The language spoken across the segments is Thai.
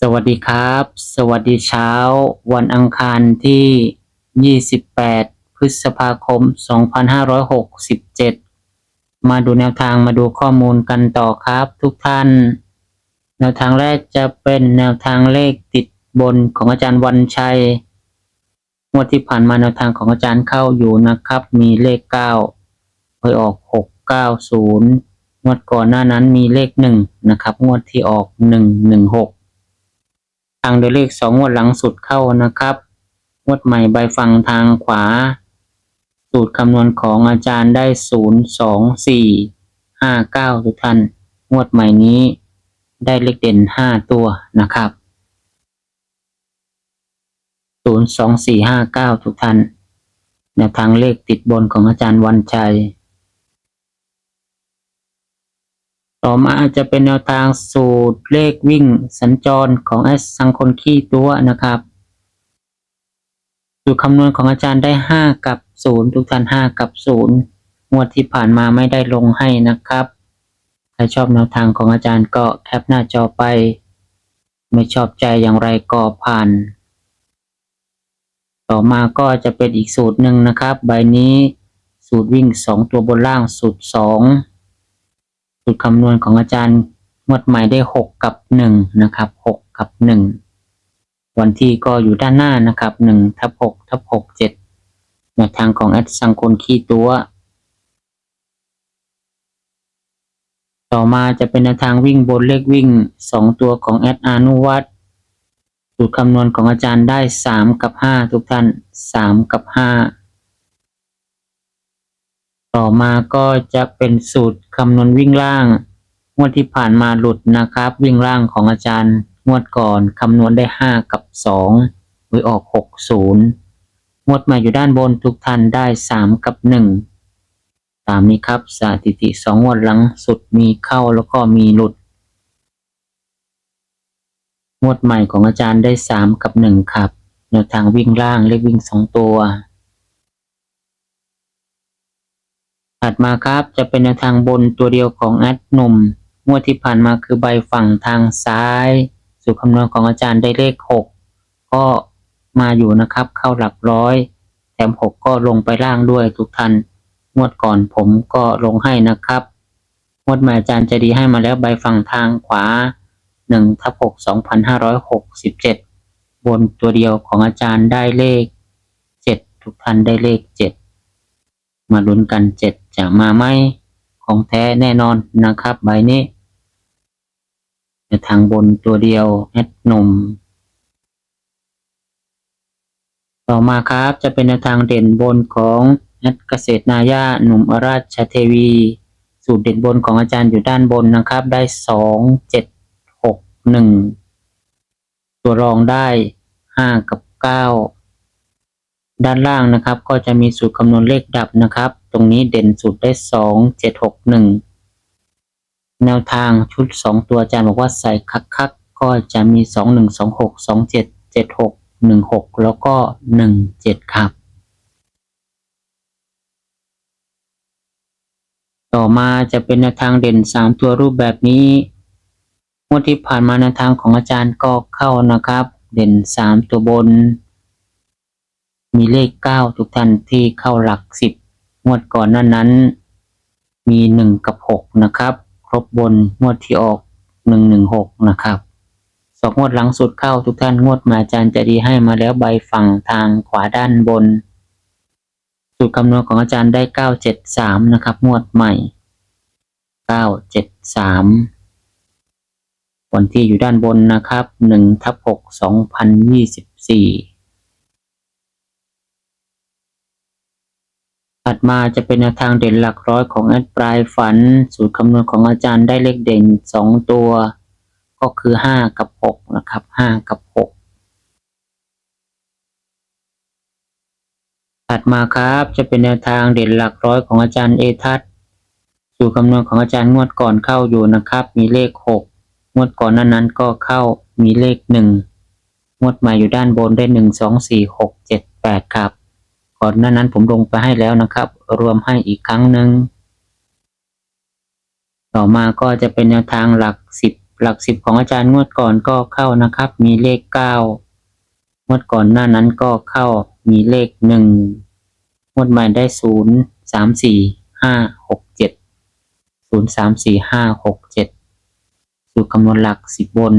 สวัสดีครับ สวัสดีเช้า วันอังคารที่ 28 พฤษภาคม 2567 มาดูแนวทางมาดูข้อมูลกันต่อครับทุกท่าน แนวทางแรกจะเป็นแนวทางเลขติดบนของอาจารย์วันชัยงวดที่ผ่านมาแนวทางของอาจารย์เข้าอยู่นะครับ มีเลข9เคยออก 690 งวดก่อนหน้านั้นมีเลข 1 นะครับ งวดที่ออก 116างโดยเลขสองงวดหลังสุดเข้านะครับงวดใหม่ใบฟังทางขวา สูตรคำนวณของอาจารย์ได้ศูนย์สองสี่ห้าเก้าทุกท่านงวดใหม่นี้ได้เลขเด่นห้าตัวนะครับศูนย์สองสี่ห้าเก้าทุกท่านแนวทางเลขติดบนของอาจารย์วันชัย ต่อมาอาจจะเป็นแนวทางสูตรเลขวิ่งสัญจรของไอ้สังคนขี้ตัวนะครับสูตรคำนวณของอาจารย์ได้ห้ากับศูนย์ทุกท่านห้ากับศูนย์งวดที่ผ่านมาไม่ได้ลงให้นะครับ ใครชอบแนวทางของอาจารย์ก็แคปหน้าจอไป ไม่ชอบใจอย่างไรก็ผ่าน ต่อมาก็จะเป็นอีกสูตรหนึ่งนะครับ ใบนี้สูตรวิ่งสองตัวบนล่างสูตรสอง สูตรคำนวณของอาจารย์งวดใหม่ได้หกกับหนึ่งนะครับหกกับหนึ่งวันที่ก็อยู่ด้านหน้านะครับหนึ่งทับหกทับหกเจ็ดแนวทางของแอดสังคนขี้ตัว ต่อมาจะเป็นแนวทางวิ่งบนเลขวิ่งสองตัวของแอดอานุวัตรสูตรคำนวณของอาจารย์ได้สามกับห้าทุกท่านสามกับห้า ต่อมาก็จะเป็นสูตรคำนวณวิ่งล่าง งวดที่ผ่านมาหลุดนะครับ วิ่งล่างของอาจารย์ งวดก่อนคำนวณได้ห้ากับสองหวยออกหกศูนย์งวดใหม่อยู่ด้านบนทุกท่านได้สามกับหนึ่งตามนี้ครับสถิติสองงวดหลังสุดมีเข้าแล้วก็มีหลุด งวดใหม่ของอาจารย์ได้สามกับหนึ่งครับแนวทางวิ่งล่างเลขวิ่งสองตัว ถัดมาครับจะเป็นแนวทางบนตัวเดียวของแอดหนุ่ม งวดที่ผ่านมาคือใบฝั่งทางซ้าย สู่คำนวณของอาจารย์ได้เลขหกก็มาอยู่นะครับเข้าหลักร้อย แถมหกก็ลงไปล่างด้วยทุกท่านงวดก่อนผมก็ลงให้นะครับ งวดใหม่อาจารย์จะดีให้มาแล้วใบฝั่งทางขวาหนึ่งทับหกสองพันห้าร้อยหกสิบเจ็ดบนตัวเดียวของอาจารย์ได้เลขเจ็ดทุกท่านได้เลขเจ็ดมาลุ้นกันเจะมาไหมของแท้แน่นอนนะครับ ใบนี้ในทางบนตัวเดียวแอดหนุ่มต่อมาครับจะเป็นทางเด่นบนของแอดเกษตรนายาหนุ่มอราชเทวี สูตรเด่นบนของอาจารย์อยู่ด้านบนนะครับ ได้สองเจ็ดหกหนึ่งตัวรองได้ห้ากับเก้าด้านล่างนะครับ ก็จะมีสูตรคำนวณเลขดับนะครับ รงนี้เด่นสุดได้สองเจ็ดหกหนึ่งแนวทางชุดสองตัวอาจารย์บอกว่าใส่คักๆก็จะมีสองหนึ่งสองหกสองเจ็ดเจ็ดหกหนึ่งหกแล้วก็หนึ่งเจ็ดครับ ต่อมาจะเป็นแนวทางเด่นสามตัวรูปแบบนี้งวดที่ผ่านมาแนวทางของอาจารย์ก็เข้านะครับ เด่นสามตัวบน มีเลขเก้าทุกท่านที่เข้าหลักสิบ งวดก่อนนั้นนั้น มีหนึ่งกับหกนะครับ ครบบนงวดที่ออกหนึ่งหนึ่งหกนะครับสองงวดหลังสุดเข้าทุกท่านงวดมาอาจารย์จะดีให้มาแล้วใบฝั่งทางขวาด้านบน สูตรคำนวณของอาจารย์ได้เก้าเจ็ดสามนะครับ งวดใหม่เก้าเจ็ดสามวันที่อยู่ด้านบนนะครับหนึ่งทับหกสองพันยี่สิบสี่ ถัดมาจะเป็นแนวทางเด่นหลักร้อยของแอดปลายฝัน สูตรคำนวณของอาจารย์ได้เลขเด่นสองตัว ก็คือห้ากับหกนะครับห้ากับหกถัดมาครับจะเป็นแนวทางเด่นหลักร้อยของอาจารย์เอทัศสูตรคำนวณของอาจารย์งวดก่อนเข้าอยู่นะครับ มีเลขหกงวดก่อนนั้นนั้นก็เข้ามีเลขหนึ่งงวดใหม่อยู่ด้านบนได้หนึ่งสองสี่หกเจ็ดแปดครับ ก่อนหน้านั้นผมลงไปให้แล้วนะครับ รวมให้อีกครั้งหนึ่ง ต่อมาก็จะเป็นแนวทางหลักสิบหลักสิบของอาจารย์งวดก่อนก็เข้านะครับ มีเลขเก้างวดก่อนหน้านั้นก็เข้ามีเลขหนึ่งงวดใหม่ได้ศูนย์สามสี่ห้าหกเจ็ดศูนย์สามสี่ห้าหกเจ็ดสูตรคำนวณหลักสิบบน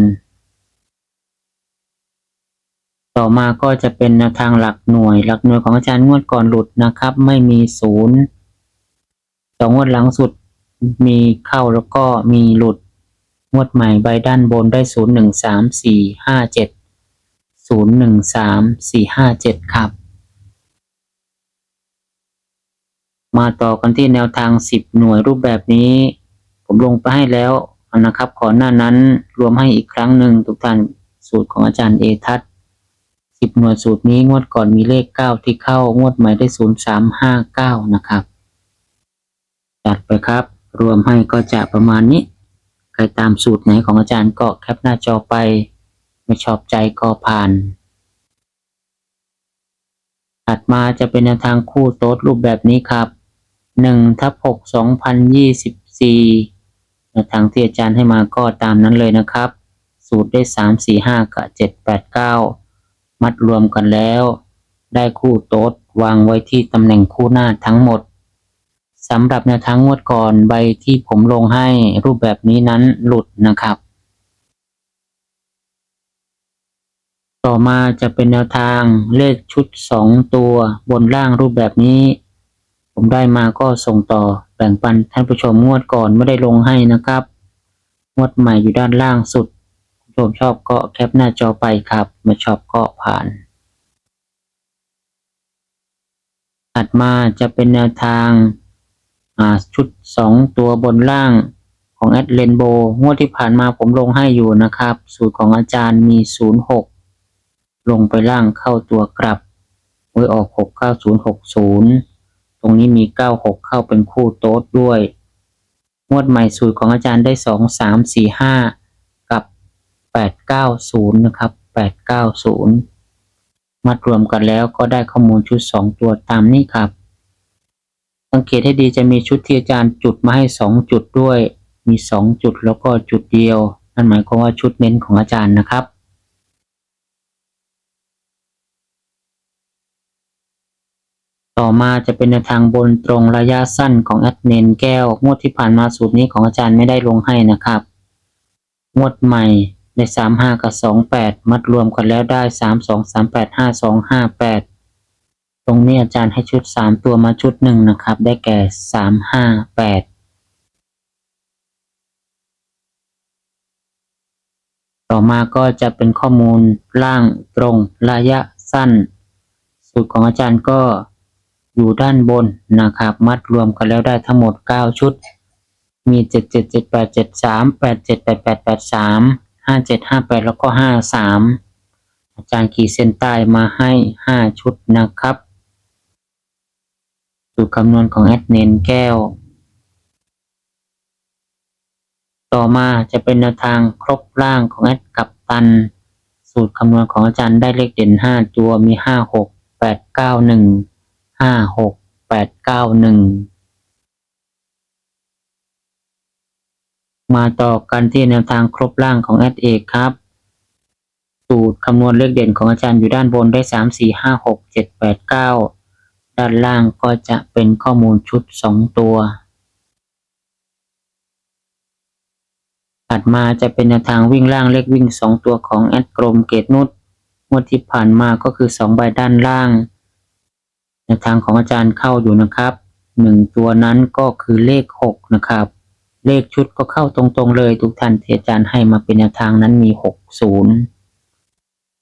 ต่อมาก็จะเป็นแนวทางหลักหน่วย หลักหน่วยของอาจารย์งวดก่อนหลุดนะครับ ไม่มีศูนย์สองงวดหลังสุดมีเข้าแล้วก็มีหลุด งวดใหม่ใบด้านบนได้ศูนย์หนึ่งสามสี่ห้าเจ็ดศูนย์หนึ่งสามสี่ห้าเจ็ดครับ มาต่อกันที่แนวทางสิบหน่วยรูปแบบนี้ ผมลงไปให้แล้วนะครับก่อนหน้านั้นรวมให้อีกครั้งหนึ่งทุกท่านสูตรของอาจารย์เอทัศ สิบหน่วยสูตรนี้งวดก่อนมีเลขเก้าที่เข้างวดใหม่ได้ศูนย์สามห้าเก้านะครับ จัดไปครับ รวมให้ก็จะประมาณนี้ ใครตามสูตรไหนของอาจารย์ก็แคปหน้าจอไป ไม่ชอบใจก็ผ่าน ถัดมาจะเป็นแนวทางคู่โต๊ดรูปแบบนี้ครับหนึ่งทับหกสองพันยี่สิบสี่แนวทางที่อาจารย์ให้มาก็ตามนั้นเลยนะครับ สูตรได้สามสี่ห้ากับเจ็ดแปดเก้า มัดรวมกันแล้ว ได้คู่โต๊ดวางไว้ที่ตำแหน่งคู่หน้าทั้งหมดสำหรับแนวทางงวดก่อนใบที่ผมลงให้รูปแบบนี้นั้นหลุดนะครับ ต่อมาจะเป็นแนวทางเลขชุดสองตัวบนล่างรูปแบบนี้ ผมได้มาก็ส่งต่อแบ่งปันท่านผู้ชมงวดก่อนไม่ได้ลงให้นะครับ งวดใหม่อยู่ด้านล่างสุด ชมชอบก็แคปหน้าจอไปครับ ไม่ชอบก็ผ่าน ถัดมาจะเป็นแนวทางาชุดสองตัวบนล่างของแอดเลนโบงวดที่ผ่านมาผมลงให้อยู่นะครับ สูตรของอาจารย์มี 06 ลงไปล่างเข้าตัวกลับไว้ออก 69060 ตรงนี้มี 96 เข้าเป็นคู่โต๊ดด้วย งวดใหม่สูตรของอาจารย์ได้ 2 3 4 5กับ 890 นะครับ 890มัดรวมกันแล้วก็ได้ข้อมูลชุด 2 ตัวตามนี้ครับ สังเกตให้ดีจะมีชุดที่อาจารย์จุดมาให้ 2 จุดด้วย มี 2 จุดแล้วก็จุดเดียว นั่นหมายความว่าชุดเน้นของอาจารย์นะครับต่อมาจะเป็นทางบนตรงระยะสั้นของแอดเนนแก้ว งวดที่ผ่านมาสูตรนี้ของอาจารย์ไม่ได้ลงให้นะครับ งวดใหม่ ได้สามห้ากับสองแปดมัดรวมกันแล้วได้สามสองสามแปดห้าสองห้าแปดตรงนี้อาจารย์ให้ชุดสามตัวมาชุดหนึ่งนะครับ ได้แก่สามห้าแปดต่อมาก็จะเป็นข้อมูลล่างตรงระยะสั้น สูตรของอาจารย์ก็อยู่ด้านบนนะครับ มัดรวมกันแล้วได้ทั้งหมด 9 ชุด มี 7 7 7 8 7 3 8 7 8 8 8 3 5 7 5 8แล้วก็5 3อาจารย์ขีดเส้นใต้มาให้5ชุดนะครับสูตรคำนวณของแอดเนนแก้ว ต่อมาจะเป็นแนวทางครบร่างของแอดกับตัน สูตรคำนวณของอาจารย์ได้เลขเด่น5ตัวมี5 6 8 9 1ห้าหกแปดเก้าหนึ่ง มาต่อกันที่แนวทางครบล่างของแอดเอกครับ สูตรคำนวณเลขเด่นของอาจารย์อยู่ด้านบนได้สามสี่ห้าหกเจ็ดแปดเก้าด้านล่างก็จะเป็นข้อมูลชุดสองตัว ถัดมาจะเป็นแนวทางวิ่งล่างเลขวิ่งสองตัวของแอดกรมเกตนุชงวดที่ผ่านมาก็คือสองใบด้านล่าง แนวทางของอาจารย์เข้าอยู่นะครับหนึ่งตัวนั้นก็คือเลขหกนะครับ เลขชุดก็เข้าตรงๆเลยทุกท่านที่อาจารย์ให้มาเป็นแนวทางนั้นมีหกศูนย์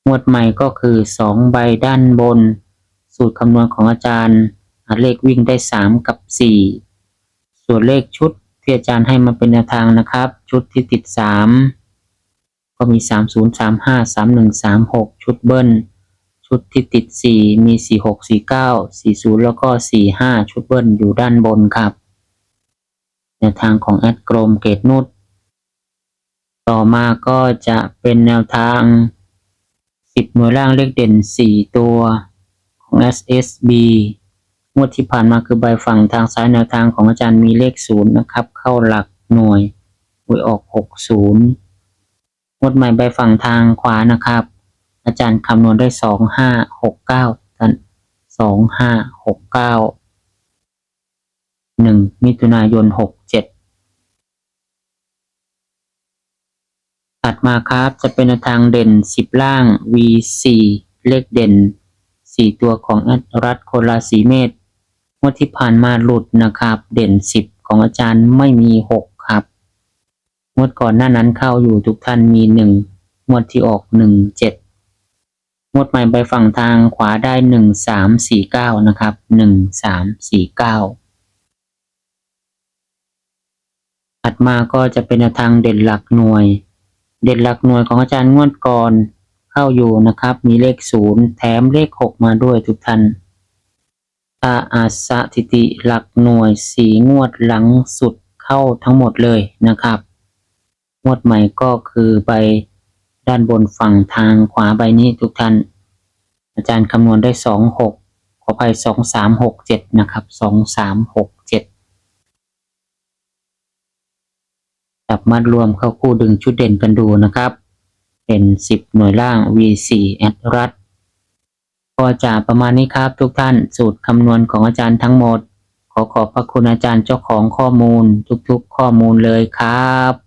งวดใหม่ก็คือสองใบด้านบน สูตรคำนวณของอาจารย์เลขวิ่งได้สามกับสี่ส่วนเลขชุดที่อาจารย์ให้มาเป็นแนวทางนะครับ ชุดที่ติดสามก็มีสามศูนย์สามห้าสามหนึ่งสามหกชุดเบิ้ลชุดที่ติดสี่มีสี่หกสี่เก้าสี่ศูนย์แล้วก็สี่ห้าชุดเบิ้ลอยู่ด้านบนครับ แนวทางของแอดกรมเกตนุดต่อมาก็จะเป็นแนวทาง 10 หน่วยร่างเลขเด่น 4 ตัวของ SSB งวดที่ผ่านมาคือใบฝั่งทางซ้ายแนวทางของอาจารย์มีเลข 0 นะครับ เข้าหลักหน่วยหวยออก 60 งวดใหม่ใบฝั่งทางขวานะครับ อาจารย์คำนวณได้ 2569ท่าน2569 1 มิถุนายน 6 ถัดมาครับจะเป็นทางเด่นสิบล่าง V4 เลขเด่นสี่ตัวของอดรัฐโคนราศีเมษงวดที่ผ่านมาหลุดนะครับ เด่นสิบของอาจารย์ไม่มีหกครับงวดก่อนหน้านั้นเข้าอยู่ทุกท่านมีหนึ่งวดที่ออกหนึ่งเจ็ดงวดใหม่ไปฝั่งทางขวาได้หนึ่งสามสี่เก้านะครับหนึ่งสามสี่เก้าถัดมาก็จะเป็นทางเด่นหลักหน่วย เด่นหลักหน่วยของอาจารย์งวดก่อนเข้าอยู่นะครับ มีเลขศูนย์แถมเลขหกมาด้วยทุกท่านตาอาสถิติหลักหน่วยสีงวดหลังสุดเข้าทั้งหมดเลยนะครับ งวดใหม่ก็คือใบด้านบนฝั่งทางขวาใบนี้ทุกท่าน อาจารย์คำนวณได้สองหกขออภัยสองสามหกเจ็ดนะครับสองสามหกเจ็ด จับมัดรวมเข้าคู่ดึงชุดเด่นกันดูนะครับ เป็นสิบหน่วยล่าง V4 แอดรัดก็จะประมาณนี้ครับทุกท่านสูตรคำนวณของอาจารย์ทั้งหมด ขอขอบพระคุณอาจารย์เจ้าของข้อมูลทุกๆ ข้อมูลเลยครับ